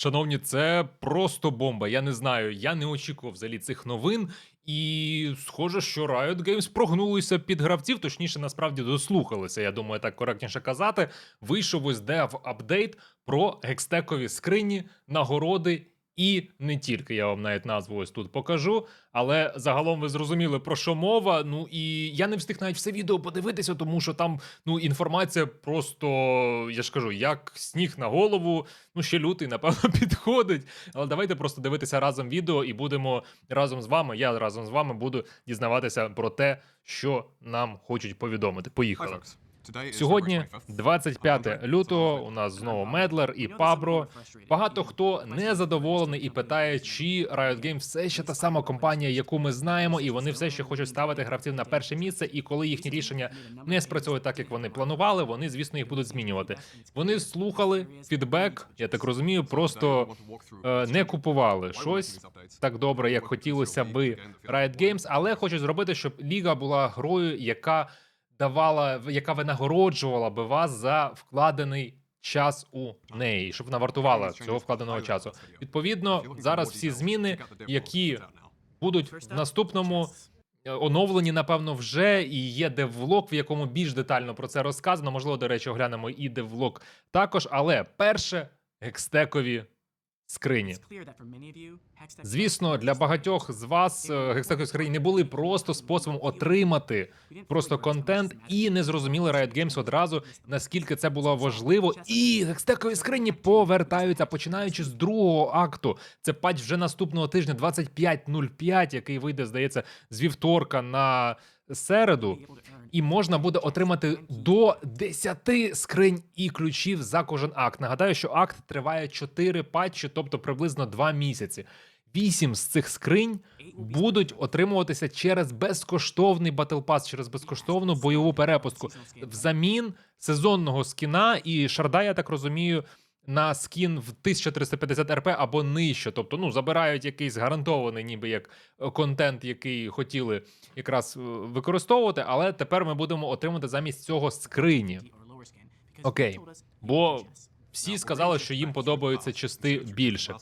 Шановні, це просто бомба. Я не знаю, я не очікував взагалі цих новин. І схоже, що Riot Games прогнулися під гравців, точніше, насправді дослухалися. Я думаю, так коректніше казати. Вийшов ось дев апдейт про гекстекові скрині, нагороди. І не тільки я вам навіть назву ось тут покажу, але загалом ви зрозуміли про що мова. Ну і я не встиг навіть все відео подивитися, тому що там ну інформація просто, я ж кажу, як сніг на голову. Ну ще лютий, напевно, підходить. Але давайте просто дивитися разом відео і будемо разом з вами. Я разом з вами буду дізнаватися про те, що нам хочуть повідомити. Поїхали. Сьогодні, 25 лютого, у нас знову Медлер і Пабро. Багато хто не задоволений і питає, чи Riot Games все ще та сама компанія, яку ми знаємо, і вони все ще хочуть ставити гравців на перше місце. І коли їхні рішення не спрацьовують так, як вони планували, вони звісно їх будуть змінювати. Вони слухали фідбек, я так розумію, просто е, не купували щось так добре, як хотілося би Riot Games, але хочуть зробити, щоб ліга була грою, яка давала, яка винагороджувала би вас за вкладений час у неї, щоб вона вартувала цього вкладеного часу. Відповідно, зараз всі зміни, які будуть в наступному е, оновлені, напевно, вже і є девлог, в якому більш детально про це розказано. Можливо, до речі, оглянемо і девлог також. Але перше гекстекові скрині. Звісно, для багатьох з вас е, скрині не були просто способом отримати просто контент, і не зрозуміли Riot Games одразу, наскільки це було важливо. І гекстекові скрині повертаються, починаючи з другого акту. Це патч вже наступного тижня, 25.05, який вийде, здається, з вівторка на середу. І можна буде отримати до 10 скринь і ключів за кожен акт. Нагадаю, що акт триває 4 патчі, тобто приблизно 2 місяці. Вісім з цих скринь будуть отримуватися через безкоштовний Pass, через безкоштовну бойову перепустку взамін сезонного скіна і шарда, я так розумію, на скін в 1350 РП або нижче. Тобто, ну забирають якийсь гарантований, ніби як е, контент, який хотіли якраз е, використовувати, але тепер ми будемо отримати замість цього скрині. Окей, бо всі сказали, що їм подобаються части більше.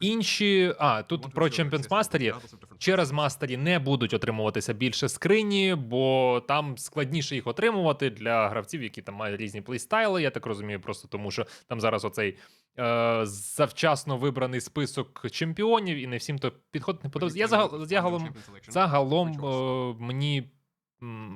Інші, а тут про Champions Mastery. через мастері не будуть отримуватися більше скрині, бо там складніше їх отримувати для гравців, які там мають різні плейстайли. Я так розумію, просто тому що там зараз оцей е, завчасно вибраний список чемпіонів, і не всім то підходить не подобається. Я загал, загалом, загалом е, мені.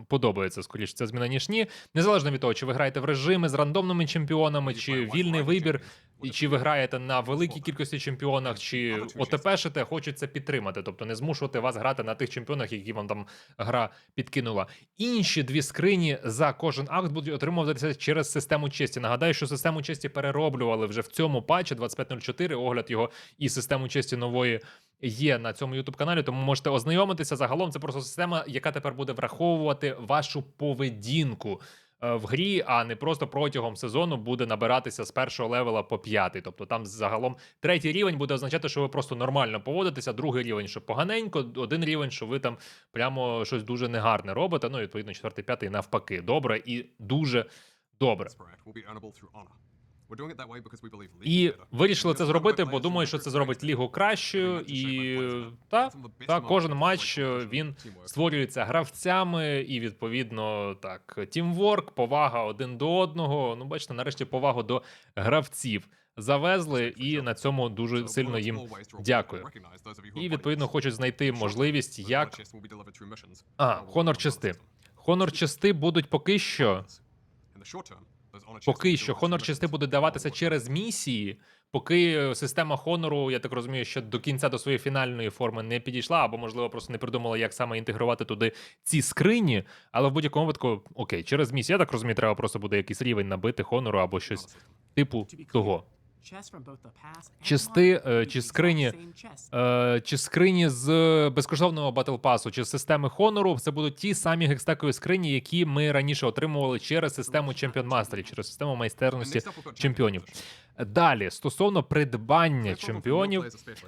Подобається скоріше ця зміна, ніж ні. Незалежно від того, чи ви граєте в режими з рандомними чемпіонами, чи вільний вибір, і чи ви граєте на великій кількості чемпіонах, чи ОТПшите, хочеться підтримати, тобто не змушувати вас грати на тих чемпіонах, які вам там гра підкинула. Інші дві скрині за кожен акт будуть отримуватися через систему честі. Нагадаю, що систему честі перероблювали вже в цьому патчі 2504, огляд його і систему честі нової. Є на цьому youtube каналі, тому можете ознайомитися. Загалом це просто система, яка тепер буде враховувати вашу поведінку в грі, а не просто протягом сезону буде набиратися з першого левела по п'ятий. Тобто там загалом третій рівень буде означати, що ви просто нормально поводитеся, другий рівень, що поганенько, один рівень, що ви там прямо щось дуже негарне робите. Ну, відповідно, четвертий, п'ятий навпаки. Добре і дуже добре. І вирішили це зробити, бо думаю, що це зробить лігу кращою. І та, та кожен матч е, він створюється гравцями, і відповідно так, тімворк, повага один до одного. Ну, бачите, нарешті повагу до гравців завезли, і на цьому дуже сильно їм дякую. І відповідно хочуть знайти можливість, як а Хонор части. Хонор части будуть поки що. Поки що Хонор части буде даватися через місії, поки е, система Хонору, я так розумію, що до кінця до своєї фінальної форми не підійшла, або можливо просто не придумала, як саме інтегрувати туди ці скрині. Але в будь-якому випадку, окей, через місії, я так розумію, треба просто буде якийсь рівень набити Хонору або щось типу того. Чисти е, чи скрині Е, чи скрині з безкоштовного батл пасу, чи з системи Хонору, це будуть ті самі гекстекові скрині, які ми раніше отримували через систему Champion Mastery, через систему майстерності чемпіонів. Далі, стосовно придбання чемпіонів,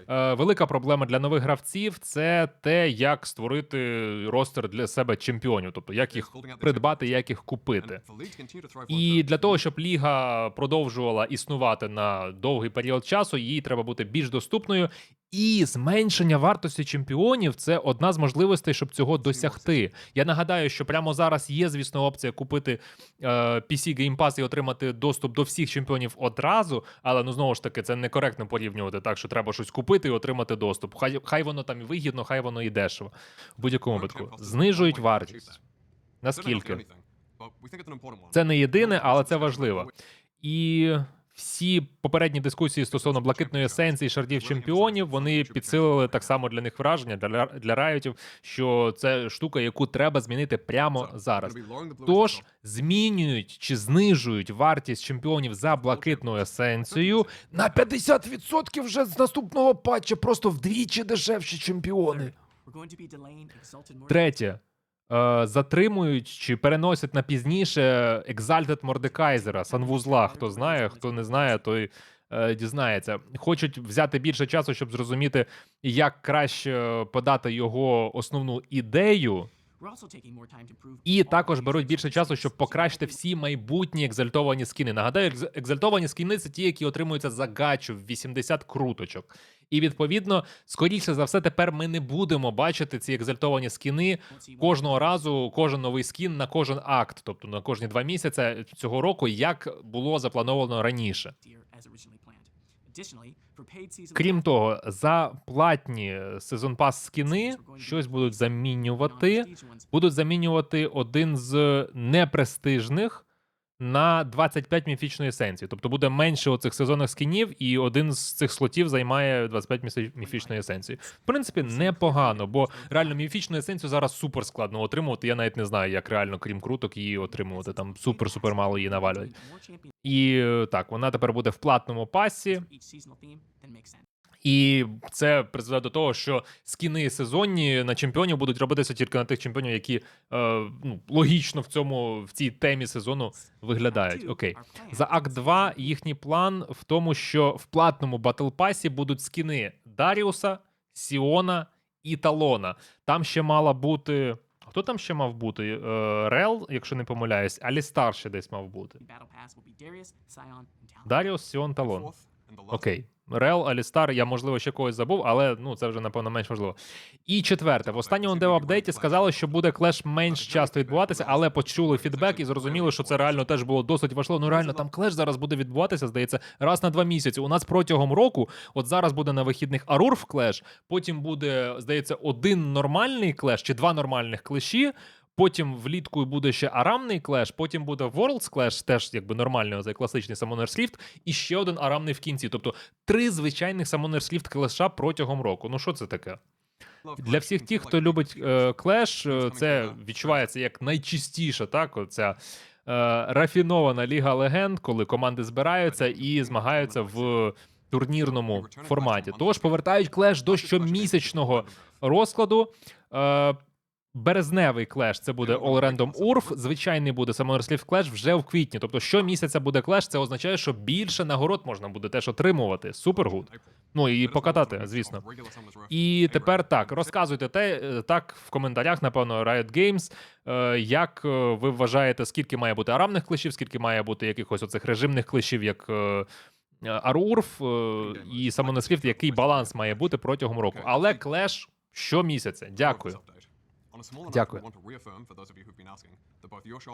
Е, велика проблема для нових гравців це те, як створити ростер для себе чемпіонів, тобто як їх придбати, як їх купити. І для того, щоб ліга продовжувала існувати на довгий період часу, їй треба бути більш доступною. І зменшення вартості чемпіонів це одна з можливостей, щоб цього досягти. Я нагадаю, що прямо зараз є, звісно, опція купити е, PC Game Pass і отримати доступ до всіх чемпіонів одразу. Але ну знову ж таки, це некоректно порівнювати так, що треба щось купити і отримати доступ. Хай хай воно там і вигідно, хай воно і дешево. В будь-якому випадку знижують вартість. Наскільки? Це не єдине, але це важливо. І всі попередні дискусії стосовно блакитної есенції шардів чемпіонів вони підсилили так само для них враження для, для райотів, що це штука, яку треба змінити прямо зараз. Тож змінюють чи знижують вартість чемпіонів за блакитною есенцією на 50% вже з наступного патча, просто вдвічі дешевші чемпіони. Третє. Е, затримують чи переносять на пізніше Exalted Мордекайзера, санвузла. Хто знає, хто не знає, той е, дізнається. Хочуть взяти більше часу, щоб зрозуміти, як краще подати його основну ідею. І також беруть більше часу, щоб покращити всі майбутні екзальтовані скіни. Нагадаю, екз- екзальтовані скіни це ті, які отримуються за гачу в 80 круточок. І відповідно, скоріше за все, тепер ми не будемо бачити ці екзальтовані скіни кожного разу, кожен новий скін на кожен акт, тобто на кожні два місяці цього року, як було заплановано раніше. Крім того, за платні сезон пас скіни щось будуть замінювати. Будуть замінювати один з непрестижних на 25 міфічної есенції. Тобто буде менше оцих сезонних скінів, і один з цих слотів займає 25 міфі- міфічної есенції. В принципі, непогано, бо реально міфічну есенцію зараз супер складно отримувати. Я навіть не знаю, як реально, крім круток, її отримувати. Там супер-супер мало її навалюють. І е, так, вона тепер буде в платному пасі. І це призведе до того, що скіни сезонні на чемпіонів будуть робитися тільки на тих чемпіонів, які е, ну, логічно в цьому в цій темі сезону виглядають. Окей. За акт 2 їхній план в тому, що в платному батл пасі будуть скіни Даріуса, Сіона і Талона. Там ще мала бути. Хто там ще мав бути? Е, Рел, якщо не помиляюсь, Алістар ще десь мав бути. Даріус, Сіон, Талон. Окей. Рел, Алістар, я можливо ще когось забув, але ну це вже напевно менш важливо. І четверте, в останньому дев апдейті сказали, що буде клеш менш часто відбуватися, але почули фідбек і зрозуміли, що це реально теж було досить важливо. Ну реально там клеш зараз буде відбуватися, здається, раз на два місяці. У нас протягом року, от зараз буде на вихідних Арурф клеш, потім буде, здається, один нормальний клеш чи два нормальних клеші. Потім влітку буде ще арамний клеш, потім буде Worlds Clash, теж якби нормальний оцей класичний Summoner's Rift, і ще один арамний в кінці. Тобто три звичайних Summoner's Rift клеша протягом року. Ну що це таке? Для всіх тих, хто любить е, клеш, е, це відчувається як найчистіша, так, оця е, рафінована ліга легенд, коли команди збираються і змагаються в турнірному форматі. Тож повертають клеш до щомісячного розкладу. Е, Березневий клеш це буде All Random Urf, звичайний буде Summoner's Clash вже в квітні. Тобто щомісяця буде клеш, це означає, що більше нагород можна буде теж отримувати. Супергуд. Ну і покатати, звісно. І тепер так, розказуйте те е, так в коментарях, напевно, Riot Games, е, як е, ви вважаєте, скільки має бути арамних клешів, скільки має бути якихось оцих режимних клешів, як Арурф і Rift, який баланс має бути протягом року. Але клеш щомісяця. Дякую. Дякую.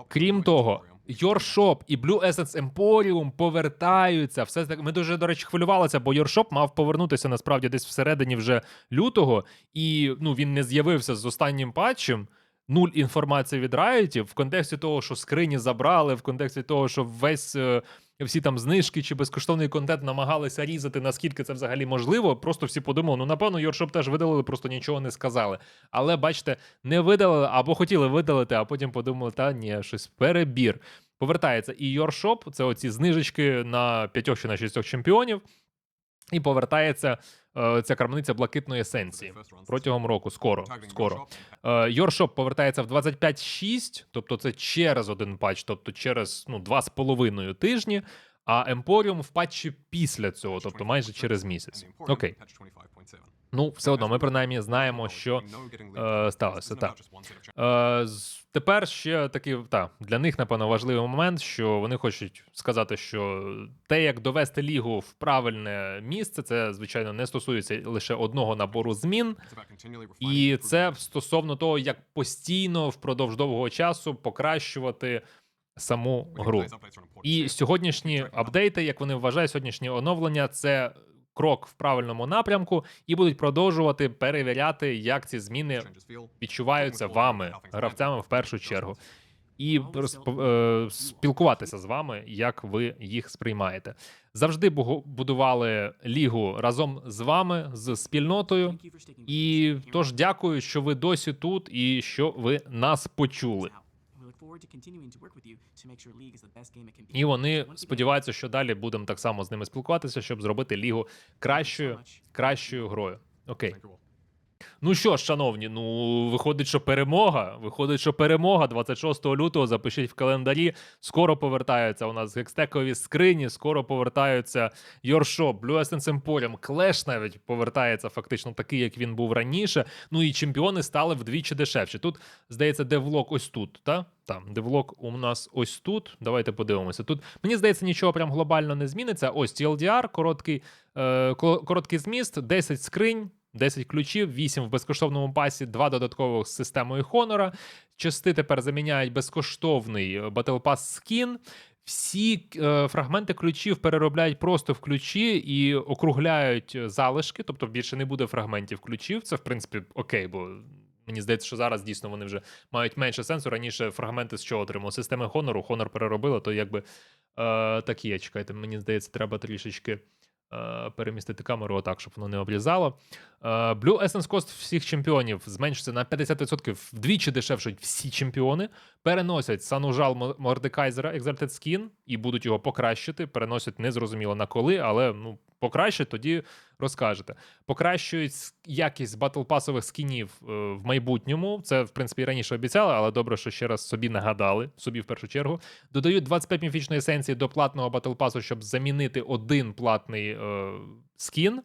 Крім того, Your Shop і Blue Essence Emporium повертаються. Все так. Ми дуже, до речі, хвилювалися, бо Your Shop мав повернутися насправді десь всередині вже лютого, і ну він не з'явився з останнім патчем. Нуль інформації від Riot в контексті того, що скрині забрали, в контексті того, що весь е, всі там знижки чи безкоштовний контент намагалися різати, наскільки це взагалі можливо. Просто всі подумали, ну напевно, Йоршоп теж видалили, просто нічого не сказали. Але бачите, не видалили або хотіли видалити, а потім подумали, та ні, щось перебір. Повертається і Йоршоп, це оці знижечки на п'ятьох чи на шістьох чемпіонів. І повертається е, ця крамниця блакитної есенції протягом року. Скоро, скоро. Е, Your Shop повертається в 25.6, тобто це через один патч, тобто через ну, два з половиною тижні. а Емпоріум в патчі після цього, тобто майже через місяць. Окей. Ну, все одно, ми принаймні знаємо, що е, сталося. Так. Е, тепер ще такий та, для них, напевно, важливий момент, що вони хочуть сказати, що те, як довести лігу в правильне місце, це, звичайно, не стосується лише одного набору змін. І це стосовно того, як постійно впродовж довгого часу покращувати саму гру. І сьогоднішні апдейти, як вони вважають, сьогоднішні оновлення це крок в правильному напрямку, і будуть продовжувати перевіряти, як ці зміни відчуваються вами, гравцями в першу чергу, і е, спілкуватися з вами, як ви їх сприймаєте. Завжди будували лігу разом з вами, з спільнотою. І тож дякую, що ви досі тут і що ви нас почули. І вони сподіваються, що далі будемо так само з ними спілкуватися, щоб зробити лігу кращою, кращою грою. Окей. Ну що ж, шановні, ну виходить, що перемога. Виходить, що перемога 26 лютого. Запишіть в календарі. Скоро повертаються у нас гекстекові скрині, скоро повертаються Йоршоп, Blue Essence Clash навіть повертається фактично такий, як він був раніше. Ну і чемпіони стали вдвічі дешевші. Тут, здається, девлок ось тут, та? Там, девлок у нас ось тут. Давайте подивимося. Тут мені здається, нічого прям глобально не зміниться. Ось TLDR, короткий, е, короткий зміст, 10 скринь. 10 ключів, 8 в безкоштовному пасі, 2 додаткових з системою Хонора. Части тепер заміняють безкоштовний Battle Pass скін. Всі е, фрагменти ключів переробляють просто в ключі і округляють залишки, тобто більше не буде фрагментів ключів. Це, в принципі, окей, бо мені здається, що зараз дійсно вони вже мають менше сенсу. Раніше фрагменти з чого отримали? Системи Хонору, Хонор переробили, то якби е, такі є. Чекайте, мені здається, треба трішечки е, перемістити камеру отак, щоб воно не облізало. Е, Blue Essence Cost всіх чемпіонів зменшиться на 50%, вдвічі дешевшують всі чемпіони. Переносять санужал Мо- Мордекайзера Exalted Skin і будуть його покращити. Переносять незрозуміло на коли, але ну покращать, тоді розкажете. Покращують якість батлпасових скінів е, в майбутньому. Це, в принципі, раніше обіцяли, але добре, що ще раз собі нагадали, собі в першу чергу. Додають 25 міфічної есенції до платного батлпасу, щоб замінити один платний е, скін.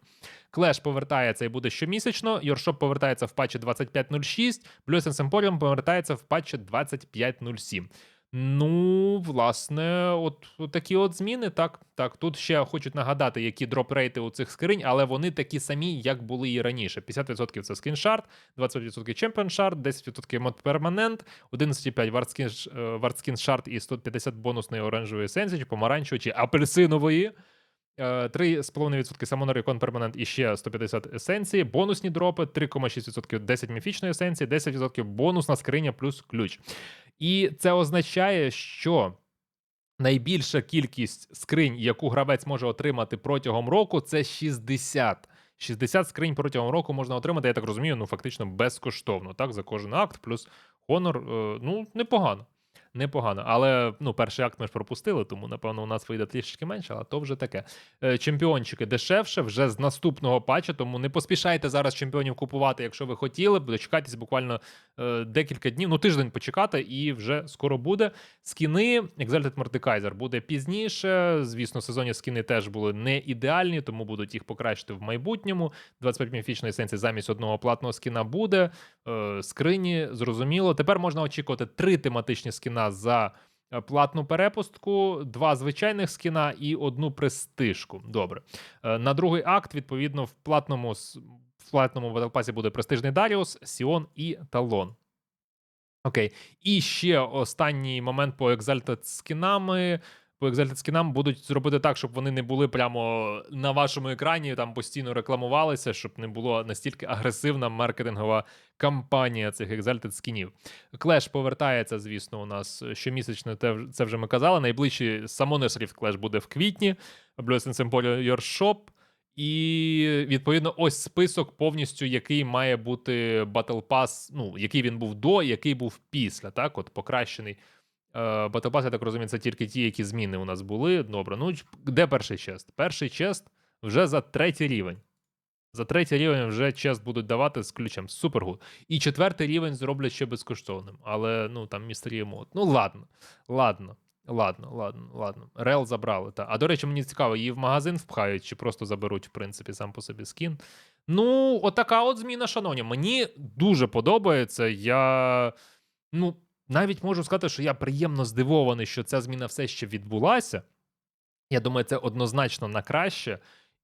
Клеш повертається і буде щомісячно. Йоршоп повертається в патчі 25.06, Blue Essence Emporium повертається в патчі 25.07. Ну, власне, от, такі от зміни. Так, так. Тут ще хочуть нагадати, які дроп-рейти у цих скринь, але вони такі самі, як були і раніше. 50% це скріншарт, 20% чемпіон шарт, 10% мод перманент, 11,5 вардскін, ш- е, шарт і 150 бонусної оранжевої есенції, чи помаранчевої, чи апельсинової. Е, 3,5% Summoner Icon Permanent і ще 150 есенції, бонусні дропи, 3,6% 10 міфічної есенції, 10% бонусна скриня плюс ключ. І це означає, що найбільша кількість скринь, яку гравець може отримати протягом року, це 60. 60 скринь протягом року можна отримати, я так розумію, ну фактично безкоштовно, так, за кожен акт, плюс Honor, е, ну, непогано. Непогано, але ну, перший акт ми ж пропустили, тому напевно у нас вийде трішечки менше, але то вже таке. Е, Чемпіончики дешевше вже з наступного патча, тому не поспішайте зараз чемпіонів купувати, якщо ви хотіли, дочекайтесь буквально е, декілька днів, ну тиждень почекати, і вже скоро буде. Скіни Exalted Mordekaiser буде пізніше. Звісно, сезонні скіни теж були не ідеальні, тому будуть їх покращити в майбутньому. 25 міфічної есенції замість одного платного скіна буде. Е, скрині, зрозуміло. Тепер можна очікувати три тематичні скіна за е, платну перепустку, два звичайних скіна і одну престижку. Добре. Е, На другий акт, відповідно, в платному в платному батлпасі буде престижний Даріус, Сіон і Талон. Окей. І ще останній момент по екзальта скінами. По Exalted скінам будуть зробити так, щоб вони не були прямо на вашому екрані, там постійно рекламувалися, щоб не було настільки агресивна маркетингова кампанія цих Exalted скінів. Клеш повертається, звісно, у нас щомісячно, це вже ми казали. Найближчий Rift Clash буде в квітні, Essence Emporium Your Shop. І відповідно, ось список повністю, який має бути Battle Pass, ну який він був до, який був після, так, от покращений. Е, я так розумію, це тільки ті, які зміни у нас були. Добре, ну де перший чест? Перший чест вже за третій рівень. За третій рівень вже чест будуть давати з ключем. Супергуд. І четвертий рівень зроблять ще безкоштовним. Але ну там містері мод. Ну ладно, ладно. Ладно, ладно, ладно. Рел забрали. Та. А до речі, мені цікаво, її в магазин впхають чи просто заберуть, в принципі, сам по собі скін. Ну, отака от зміна, шановні. Мені дуже подобається. Я ну, навіть можу сказати, що я приємно здивований, що ця зміна все ще відбулася. Я думаю, це однозначно на краще.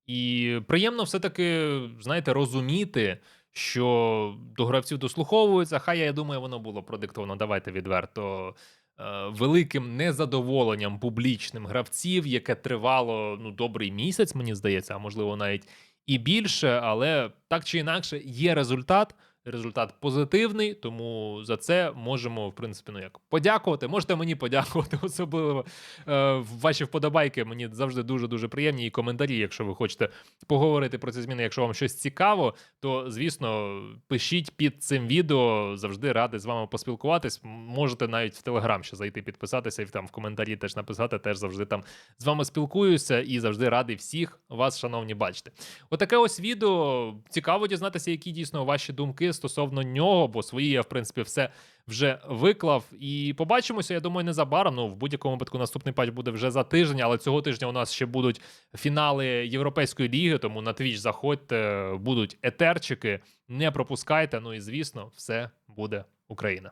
І приємно все-таки, знаєте, розуміти, що до гравців дослуховуються. Хай я думаю, воно було продиктовано, давайте відверто. е, Великим незадоволенням публічним гравців, яке тривало ну добрий місяць, мені здається, а можливо навіть і більше. Але так чи інакше є результат. Результат позитивний, тому за це можемо, в принципі, ну як подякувати. Можете мені подякувати, особливо е, ваші вподобайки. Мені завжди дуже дуже приємні. І коментарі, якщо ви хочете поговорити про ці зміни. Якщо вам щось цікаво, то звісно пишіть під цим відео. Завжди радий з вами поспілкуватись. Можете навіть в Телеграм ще зайти підписатися і там в коментарі теж написати. Теж завжди там з вами спілкуюся і завжди радий всіх вас, шановні, бачити. Отаке ось відео. Цікаво дізнатися, які дійсно ваші думки стосовно нього, бо свої я, в принципі, все вже виклав. І побачимося, я думаю, незабаром. Ну, в будь-якому випадку наступний патч буде вже за тиждень, але цього тижня у нас ще будуть фінали Європейської ліги, тому на твіч заходьте, будуть етерчики, не пропускайте. Ну і звісно, все буде Україна.